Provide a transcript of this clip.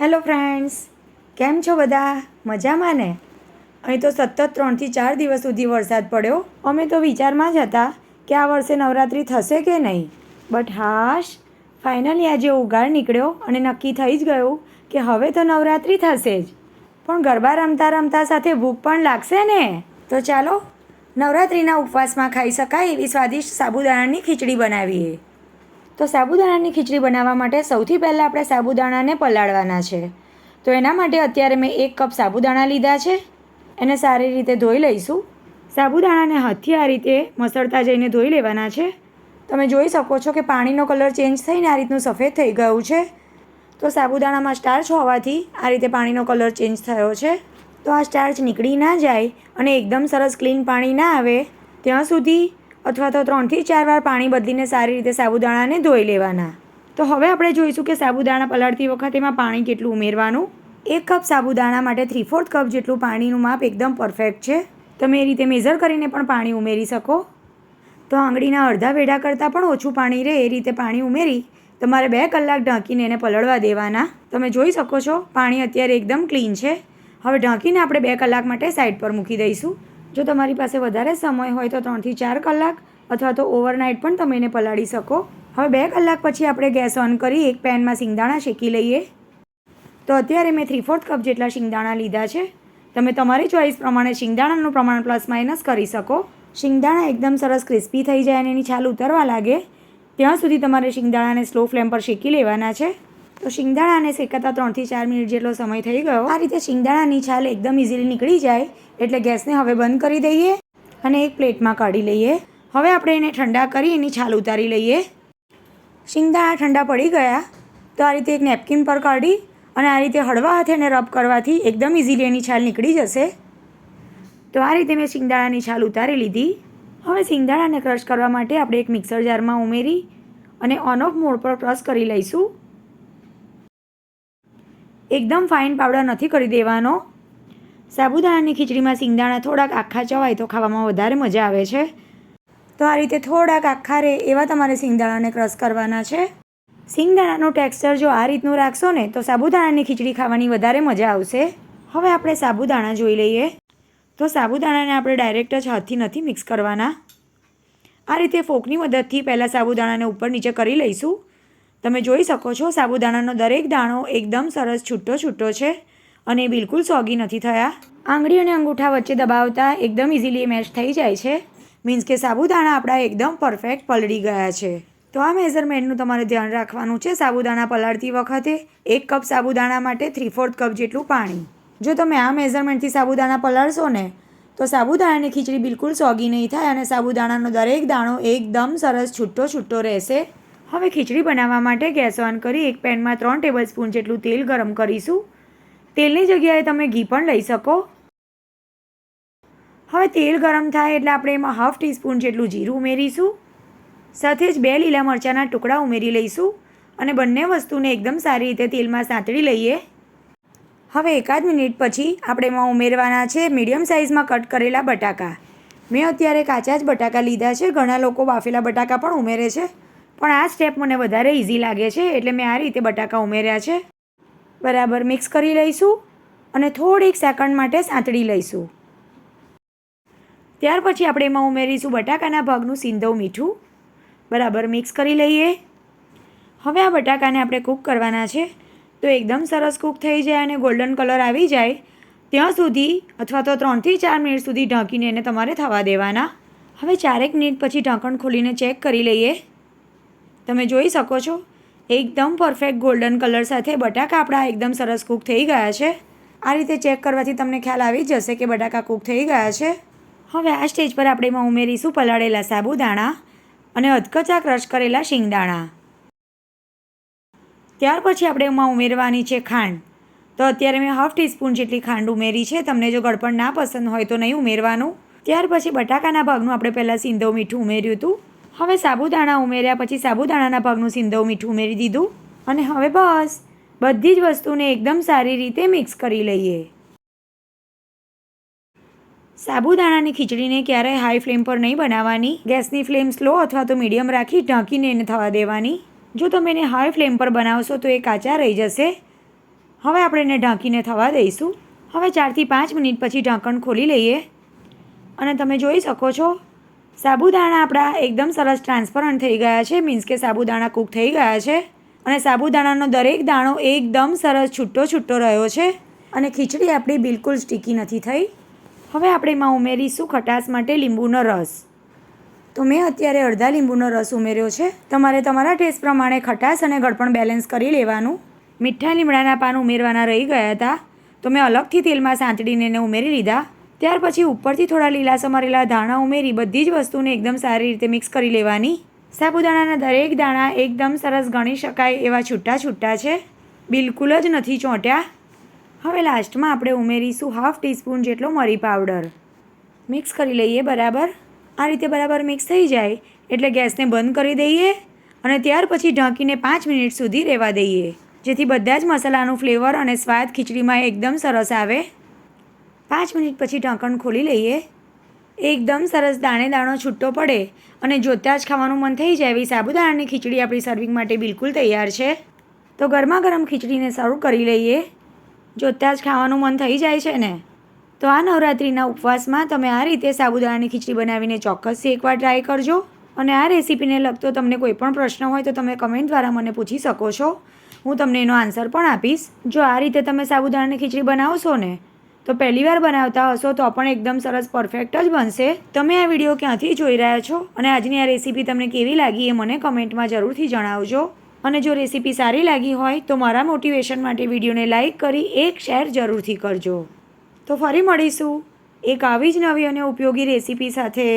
Hello friends, કેમ છો બધા? મજામાં ને? અહીં તો સતત ત્રણથી ચાર દિવસ સુધી વરસાદ પડ્યો. અમે તો વિચારમાં જ હતા કે આ વર્ષે નવરાત્રિ થશે કે નહીં. બટ હાશ, ફાઇનલી આજે ઉગાડ નીકળ્યો અને નક્કી થઈ જ ગયું કે હવે તો નવરાત્રિ થશે જ. પણ ગરબા રમતા રમતા સાથે ભૂખ પણ લાગશે ને? તો ચાલો, નવરાત્રિના ઉપવાસમાં ખાઈ શકાય એવી સ્વાદિષ્ટ સાબુદાણાની ખીચડી બનાવીએ. તો સાબુદાણાની ખીચડી બનાવવા માટે સૌથી પહેલાં આપણે સાબુદાણાને પલાળવાના છે. તો એના માટે અત્યારે મેં એક કપ સાબુદાણા લીધા છે. એને સારી રીતે ધોઈ લઈશું. સાબુદાણાને હાથથી આ રીતે મસળતા જઈને ધોઈ લેવાના છે. તમે જોઈ શકો છો કે પાણીનો કલર ચેન્જ થઈને આ રીતનું સફેદ થઈ ગયું છે. તો સાબુદાણામાં સ્ટાર્ચ હોવાથી આ રીતે પાણીનો કલર ચેન્જ થયો છે. તો આ સ્ટાર્ચ નીકળી ના જાય અને એકદમ સરસ ક્લીન પાણી ના આવે, ત્યાં સુધી અથવા તો ત્રણથી ચાર વાર પાણી બદલીને સારી રીતે સાબુદાણાને ધોઈ લેવાના. તો હવે આપણે જોઈશું કે સાબુદાણા પલાળતી વખતે એમાં પાણી કેટલું ઉમેરવાનું? એક કપ સાબુદાણા માટે થ્રી ફોર્થ કપ જેટલું પાણીનું માપ એકદમ પરફેક્ટ છે. તમે એ રીતે મેઝર કરીને પણ પાણી ઉમેરી શકો. તો આંગળીના અડધા વેઢા કરતાં પણ ઓછું પાણી રહે એ રીતે પાણી ઉમેરી તમારે બે કલાક ઢાંકીને એને પલળવા દેવાના. તમે જોઈ શકો છો, પાણી અત્યારે એકદમ ક્લીન છે. હવે ઢાંકીને આપણે બે કલાક માટે સાઈડ પર મૂકી દઈશું. જો તમારી પાસે વધારે સમય હોય તો ત્રણથી ચાર કલાક અથવા તો ઓવરનાઇટ પણ તમે એને પલાળી શકો. હવે બે કલાક પછી આપણે ગેસ ઓન કરી એક પેનમાં સિંગદાણા શેકી લઈએ. તો અત્યારે મેં થ્રી ફોર્થ કપ જેટલા શિંગદાણા લીધા છે. તમે તમારી ચોઈસ પ્રમાણે શિંગદાણાનું પ્રમાણ પ્લસ માઇનસ કરી શકો. શિંગદાણા એકદમ સરસ ક્રિસ્પી થઈ જાય અને એની છાલ ઉતરવા લાગે. ત્યાં સુધી તમારે શિંગદાણાને સ્લો ફ્લેમ પર શેકી લેવાના છે. તો શિંગદાણાને શેકાતા ત્રણથી ચાર મિનિટ જેટલો સમય થઈ ગયો. આ રીતે શિંગદાણાની છાલ એકદમ ઇઝીલી નીકળી જાય, એટલે ગેસને હવે બંધ કરી દઈએ અને એક પ્લેટમાં કાઢી લઈએ. હવે આપણે એને ઠંડા કરી એની છાલ ઉતારી લઈએ. શિંગદાણા ઠંડા પડી ગયા, તો આ રીતે એક નેપકિન પર કાઢી અને આ રીતે હળવા હાથે એને રબ કરવાથી એકદમ ઇઝીલી એની છાલ નીકળી જશે. તો આ રીતે મેં શિંગદાણાની છાલ ઉતારી લીધી. હવે શિંગદાણાને ક્રશ કરવા માટે આપણે એક મિક્સર જારમાં ઉમેરી અને ઓન ઓફ મોડ પર ક્રશ કરી લઈશું. એકદમ ફાઇન પાવડર નથી કરી દેવાનો. સાબુદાણાની ખીચડીમાં સિંગદાણા થોડાક આખા ચવાય તો ખાવામાં વધારે મજા આવે છે. તો આ રીતે થોડાક આખા રહે એવા તમારે સિંગદાણાને ક્રશ કરવાના છે. સિંગદાણાનું ટેક્સચર જો આ રીતનું રાખશો ને તો સાબુદાણાની ખીચડી ખાવાની વધારે મજા આવશે. હવે આપણે સાબુદાણા જોઈ લઈએ. તો સાબુદાણાને આપણે ડાયરેક્ટ જ હાથથી નથી મિક્સ કરવાના. આ રીતે ફોકની મદદથી પહેલાં સાબુદાણાને ઉપર નીચે કરી લઈશું. તમે જોઈ શકો છો, સાબુદાણાનો દરેક દાણો એકદમ સરસ છૂટો છૂટો છે અને બિલકુલ સોગી નથી થયા. આંગળી અને અંગૂઠા વચ્ચે દબાવતા એકદમ ઇઝીલી મેચ થઈ જાય છે. મીન્સ કે સાબુદાણા આપણા એકદમ પરફેક્ટ પલળી ગયા છે. તો આ મેઝરમેન્ટનું તમારે ધ્યાન રાખવાનું છે સાબુદાણા પલાળતી વખતે એક કપ સાબુદાણા માટે થ્રી ફોર્થ કપ જેટલું પાણી. જો તમે આ મેઝરમેન્ટથી સાબુદાણા પલાળશો ને, તો સાબુદાણાની ખીચડી બિલકુલ સોગી નહીં થાય અને સાબુદાણાનો દરેક દાણો એકદમ સરસ છૂટો છૂટો રહેશે. હવે ખીચડી બનાવવા માટે ગેસ ઓન કરી એક પેનમાં ત્રણ ટેબલ સ્પૂન જેટલું તેલ ગરમ કરીશું. તેલની જગ્યાએ તમે ઘી પણ લઈ શકો. હવે તેલ ગરમ થાય એટલે આપણે એમાં હાફ ટીસ્પૂન જેટલું જીરું ઉમેરીશું. સાથે જ બે લીલા મરચાંના ટુકડા ઉમેરી લઈશું અને બંને વસ્તુને એકદમ સારી રીતે તેલમાં સાંતળી લઈએ. હવે એકાદ મિનિટ પછી આપણે એમાં ઉમેરવાના છે મીડિયમ સાઇઝમાં કટ કરેલા બટાકા. મેં અત્યારે કાચા જ બટાકા લીધા છે. ઘણા લોકો બાફેલા બટાકા પણ ઉમેરે છે. પણ આ સ્ટેપ મને વધારે ઇઝી લાગે છે, એટલે મેં આ રીતે બટાકા ઉમેર્યા છે. બરાબર મિક્સ કરી લઈશું અને થોડીક સેકન્ડ માટે સાંતળી લઈશું. ત્યાર પછી આપણે એમાં ઉમેરીશું બટાકાના ભાગનું સિંધવ મીઠું. બરાબર મિક્સ કરી લઈએ. હવે આ બટાકાને આપણે કૂક કરવાના છે. તો એકદમ સરસ કૂક થઈ જાય અને ગોલ્ડન કલર આવી જાય. ત્યાં સુધી અથવા તો ત્રણથી ચાર મિનિટ સુધી ઢાંકીને એને તમારે થવા દેવાના. હવે ચારેક મિનિટ પછી ઢાંકણ ખોલીને ચેક કરી લઈએ. તમે જોઈ શકો છો, એકદમ પરફેક્ટ ગોલ્ડન કલર સાથે બટાકા આપણા એકદમ સરસ કૂક થઈ ગયા છે. આ રીતે ચેક કરવાથી તમને ખ્યાલ આવી જશે કે બટાકા કૂક થઈ ગયા છે. હવે આ સ્ટેજ પર આપણે એમાં ઉમેરીશું પલાળેલા સાબુદાણા અને અધકચા ક્રશ કરેલા શિંગદાણા. ત્યાર પછી આપણે એમાં ઉમેરવાની છે ખાંડ. તો અત્યારે મેં હાફ ટીસ્પૂન જેટલી ખાંડ ઉમેરી છે, તમને જો ગળપણ ના પસંદ હોય તો નહીં ઉમેરવાનું. ત્યાર પછી બટાકાના ભાગનું આપણે પહેલાં સિંધો મીઠું ઉમેર્યું હતું. હવે સાબુદાણા ઉમેર્યા પછી સાબુદાણાના ભાગનું સિંધવ મીઠું ઉમેરી દીધું અને હવે બસ, બધી જ વસ્તુને એકદમ સારી રીતે મિક્સ કરી લઈએ. સાબુદાણાની ખીચડીને ક્યારેય હાઈ ફ્લેમ પર નહીં બનાવવાની. ગેસની ફ્લેમ સ્લો અથવા તો મીડિયમ રાખી ઢાંકીને એને થવા દેવાની. જો તમે એને હાઈ ફ્લેમ પર બનાવશો તો એ કાચા રહી જશે. હવે આપણે એને ઢાંકીને થવા દઈશું. હવે ચારથી પાંચ મિનિટ પછી ઢાંકણ ખોલી લઈએ. અને તમે જોઈ શકો છો સાબુદાણા આપણા એકદમ સરસ ટ્રાન્સપરન્ટ થઈ ગયા છે. મીન્સ કે સાબુદાણા કૂક થઈ ગયા છે. અને સાબુદાણાનો દરેક દાણો એકદમ સરસ છૂટો છૂટો રહ્યો છે. અને ખીચડી આપણી બિલકુલ સ્ટીકી નથી થઈ. હવે આપણે એમાં ઉમેરીશું ખટાશ માટે લીંબુનો રસ. તો મેં અત્યારે અડધા લીંબુનો રસ ઉમેર્યો છે. તમારે તમારા ટેસ્ટ પ્રમાણે ખટાશ અને ગળપણ બેલેન્સ કરી લેવાનું. મીઠા લીમડાના પાન ઉમેરવાના રહી ગયા હતા. તો મેં અલગથી તેલમાં સાંતળીને એને ઉમેરી લીધા. ત્યાર પછી ઉપરથી થોડા લીલા સમારેલા ધાણા ઉમેરી બધી જ વસ્તુને એકદમ સારી રીતે મિક્સ કરી લેવાની. સાબુદાણાના દરેક દાણા એકદમ સરસ ગણી શકાય એવા છૂટા છૂટા છે. બિલકુલ જ નથી ચોંટ્યા. હવે લાસ્ટમાં આપણે ઉમેરીશું હાફ ટીસ્પૂન જેટલો મરી પાવડર. મિક્સ કરી લઈએ બરાબર. આ રીતે બરાબર મિક્સ થઈ જાય એટલે ગેસને બંધ કરી દઈએ અને ત્યાર પછી ઢાંકીને પાંચ મિનિટ સુધી રહેવા દઈએ, જેથી બધા જ મસાલાનું ફ્લેવર અને સ્વાદ ખીચડીમાં એકદમ સરસ આવે. પાંચ મિનિટ પછી ઢાંકણ ખોલી લઈએ. એકદમ સરસ દાણે દાણો છૂટો પડે અને જોતાં જ ખાવાનું મન થઈ જાય એવી સાબુદાણાની ખીચડી આપણી સર્વિંગ માટે બિલકુલ તૈયાર છે. તો ગરમા ગરમ ખીચડીને સર્વ કરી લઈએ. જોતાં જ ખાવાનું મન થઈ જાય છે ને. તો આ નવરાત્રિના ઉપવાસમાં તમે આ રીતે સાબુદાણાની ખીચડી બનાવીને ચોક્કસથી એકવાર ટ્રાય કરજો. અને આ રેસીપીને લગતો તમને કોઈ પણ પ્રશ્ન હોય તો તમે કમેન્ટ દ્વારા મને પૂછી શકો છો. હું તમને એનો આન્સર પણ આપીશ. જો આ રીતે તમે સાબુદાણાની ખીચડી બનાવશો ને તો પહેલી વાર બનાવતા હશો તો પણ એકદમ સરસ પરફેક્ટ જ બનશે. તમે આ વીડિયો ક્યાંથી જોઈ રહ્યા છો? અને આજની આ રેસીપી તમને કેવી લાગી એ મને કમેન્ટમાં જરૂરથી જણાવજો. અને જો રેસીપી સારી લાગી હોય તો મારા મોટિવેશન માટે વિડીયોને લાઇક કરી એક શેર જરૂરથી કરજો. તો ફરી મળીશું એક આવી જ નવી અને ઉપયોગી રેસીપી સાથે.